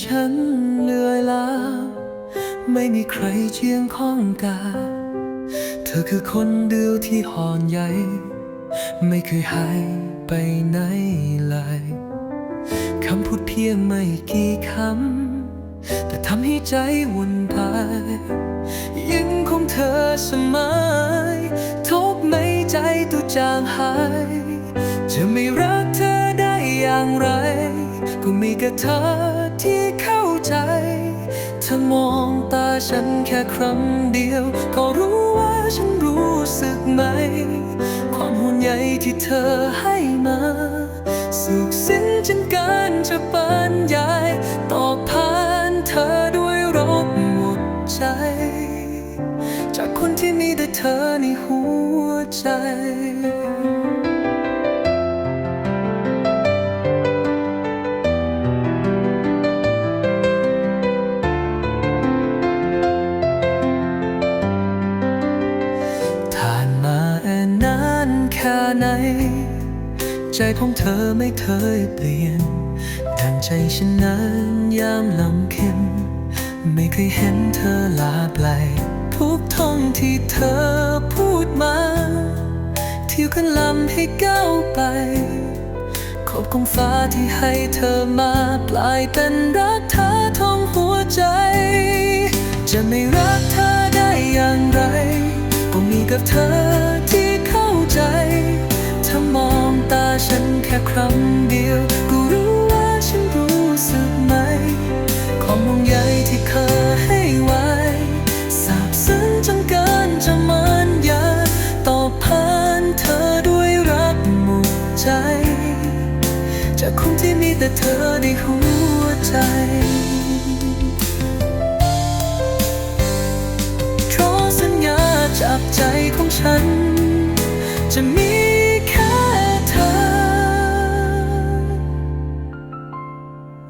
ฉันเหลื่อยล้าไม่มีใครเชียงข้องกา เธอคือคนเดียวที่ห่อนใยไม่เคยหายไปไหนเลยคำพูดเพียงไม่กี่คำ แต่ทำให้ใจวุ่นวายยังคงเธอเสมอทุกไม่ใจตัวจางหาย จะไม่รักเธอได้อย่างไร ก็มีแค่เธอ ที่เข้าใจ เธอมองตาฉันแค่ครั้งเดียว ก็รู้ว่าฉันรู้สึกไหม ความห่วงใยที่เธอให้มา สุขสิ้นจนกินจะบรรยายตอบผ่านเธอด้วยรบหมดใจ จากคนที่มีแต่เธอในหัวใจ ใจของเธอไม่เคยเปลี่ยนดังใจฉันนั้นยามลำเค็นไม่เคยเห็นเธอลาไกลทุกท่องที่เธอพูดมาเที่ยวกันลำให้ก้าวไป ขอบของฟ้าที่ให้เธอมาปลายเป็นรักเธอท่องหัวใจ จะไม่รักเธอได้อย่างไร ก็มีกับเธอ ฉันแค่ครั้งเดียว ก็รู้ว่าฉันรู้สึกไหม ความห่วงใยที่เคยให้ไว้สาบซึ้งจนเกินจะมันยาตอบผ่านเธอด้วยรักหมดใจ จากคนที่มีแต่เธอในหัวใจราะสัญญาจากใจของฉัน จะมี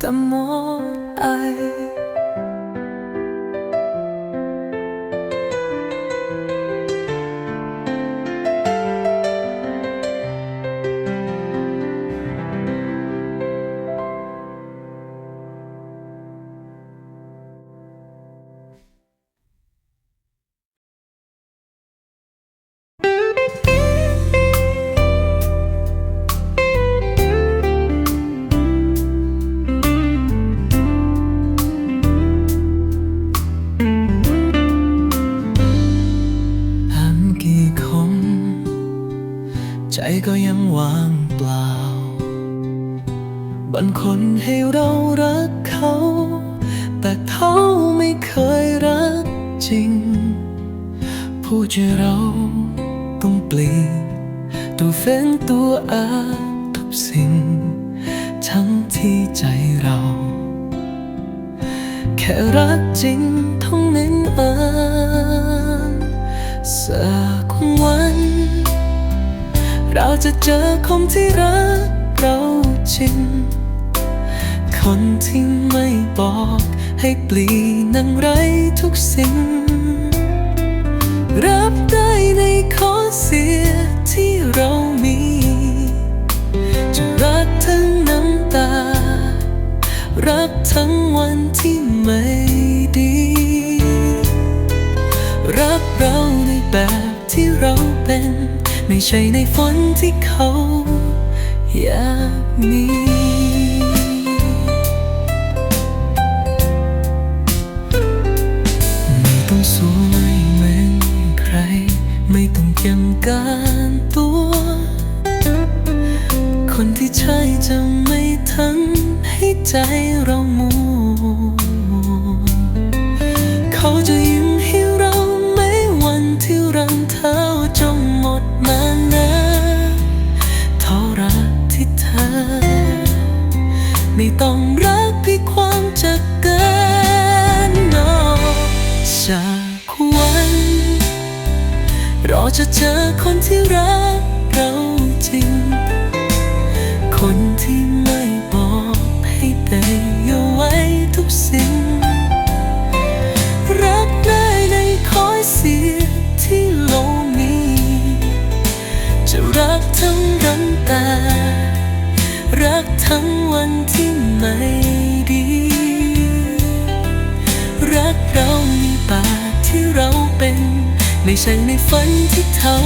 แต่ม ว่างเปล่า บางคนให้เรารักเขา แต่เขาไม่เคยรักจริง ผู้จะเราต้องเปลี่ยนตัวเฟ้นตัวอาทุกสิ่ง ทั้งที่ใจเรา แค่รักจริงเท่านั้นเองสักวัน เราจะเจอคนที่รักเราจริง คนที่ไม่บอกให้เปลี่ยนนังไรทุกสิ่ง รับได้ในข้อเสียที่เรามี จะรักทั้งน้ำตา รักทั้งวันที่ไม่ดี รักเราในแบบที่เราเป็น ไม่ใช่ในฝันที่เขาอยากมีไม่ต้องสวยเหมือนใคร ไม่ต้องเกี่ยมการตัว คนที่ใช่จะไม่ทั้งให้ใจเรามัวเขาจะยิ้ คนที่รักเราจริง คนที่ไม่บอกให้แต่อยู่ไว้ทุกสิ่ง รักได้ในคอยเสียที่เรามี จะรักทั้งน้ำตา รักทั้งวันที่ไม่ดี รักเรามีป่าที่เราเป็น ไม่ใช่ในฝันที่เท่า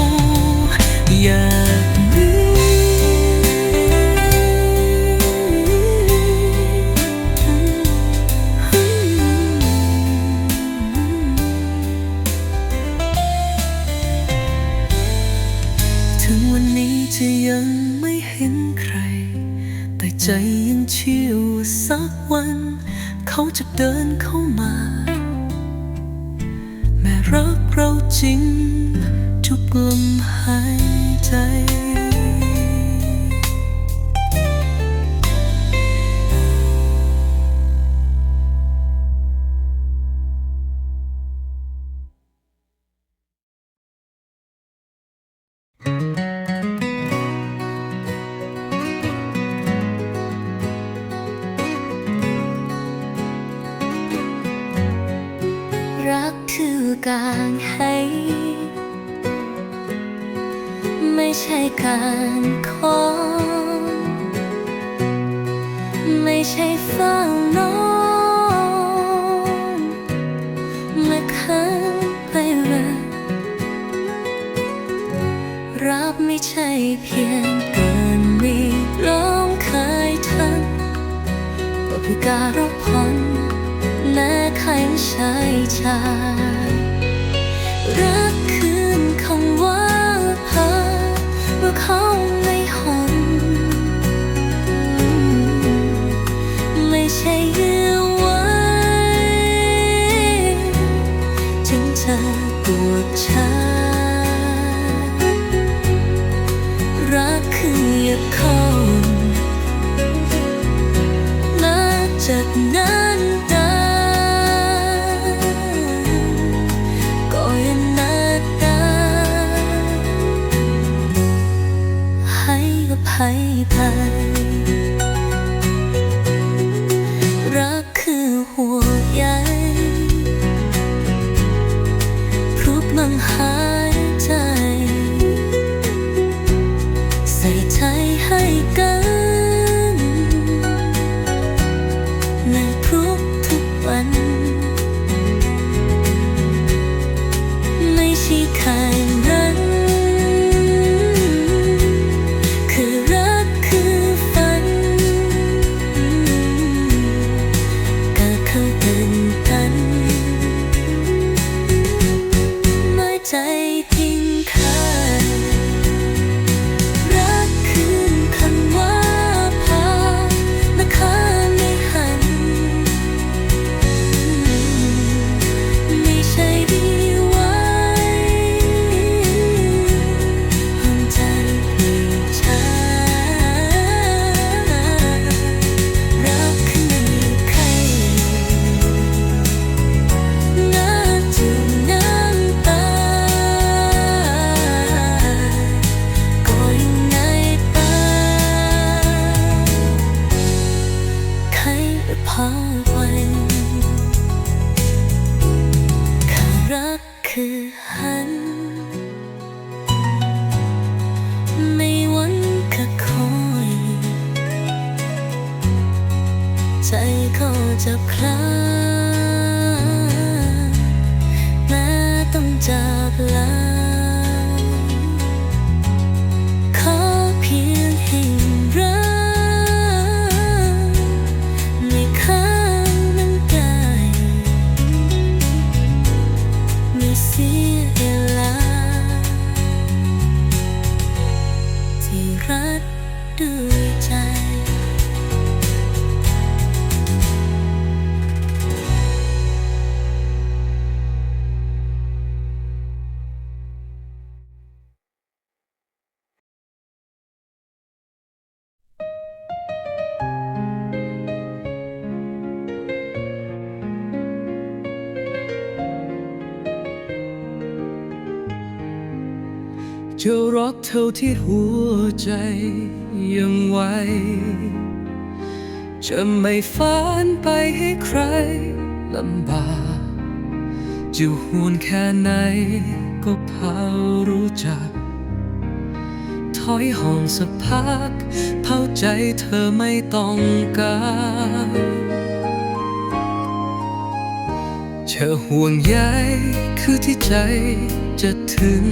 เข้ามา แม้รักเราจริงทุกลมหายใจ การให้ ไม่ใช่การขอ ไม่ใช่เฝ้านอนและค้างไปเลยรับไม่ใช่เพียงเกินมีร้องเคยทันก็คือการรับผ่อนแม้ใครไม่ใช่ชา ให้ จะรักเท่าที่หัวใจยังไหวจะไม่ฝันไปให้ใครลำบากจะห่วงแค่ไหนก็พารู้จัก ถอยห่องสักพักเผาใจเธอไม่ต้องการเธอห่วงใยคือที่ใจจะถึง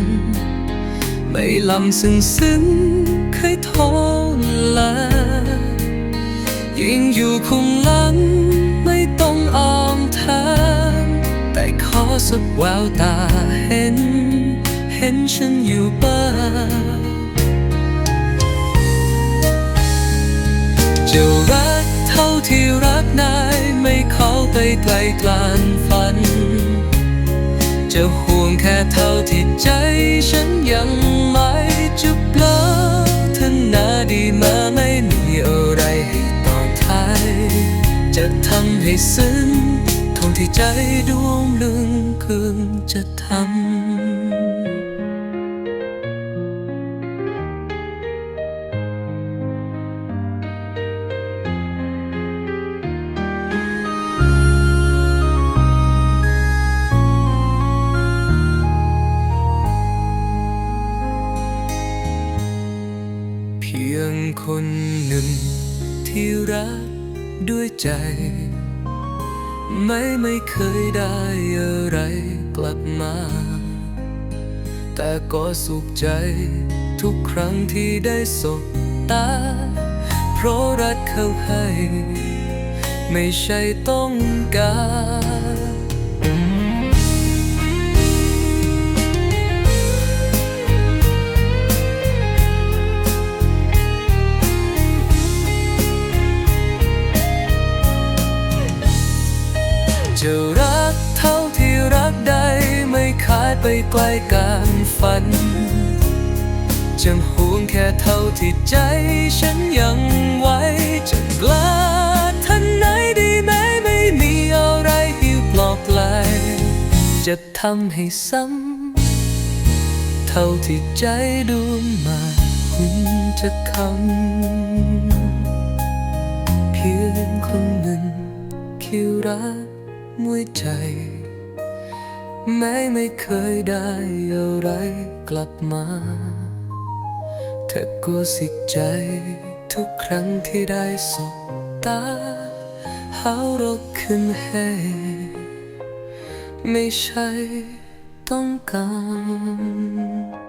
ไม่ลำซึ้งซึ้งเคยทนลายิ่งอยู่คงหลังไม่ต้องอ้อมทางแต่ขอสักแววตาเห็น เห็นฉันอยู่บ้างจะรักเท่าที่รักนายไม่ขอไปไกลกลานฝัน จะห่วงแค่เท่าที่ใจฉันยังไม่จุบลาท่านนาดีมาไม่มีอะไรให้ตอบแทยจะทำให้ซึ้งท่าที่ใจดวงหนึ่งคืนจะ ใจ ไม่ไม่เคยได้อะไรกลับมา แต่ก็สุขใจทุกครั้งที่ได้สบตา เพราะรักเขาให้ ไม่ใช่ต้องการ ไปไกลการฝันจะห่วงแค่เท่าที่ใจฉันยังไหวจะกล้าทันไหนดีไหมไม่มีอะไรที่ปลอบไกลจะทำให้ซ้ำเท่าที่ใจดวงมาคุณจะคำเพียงคนหนึ่งคิวรักมวยใจ แม้ไม่เคยได้อะไรกลับมา เธอก็สิกใจทุกครั้งที่ได้สบตาหารกขึ้นให้ไม่ใช่ต้องการ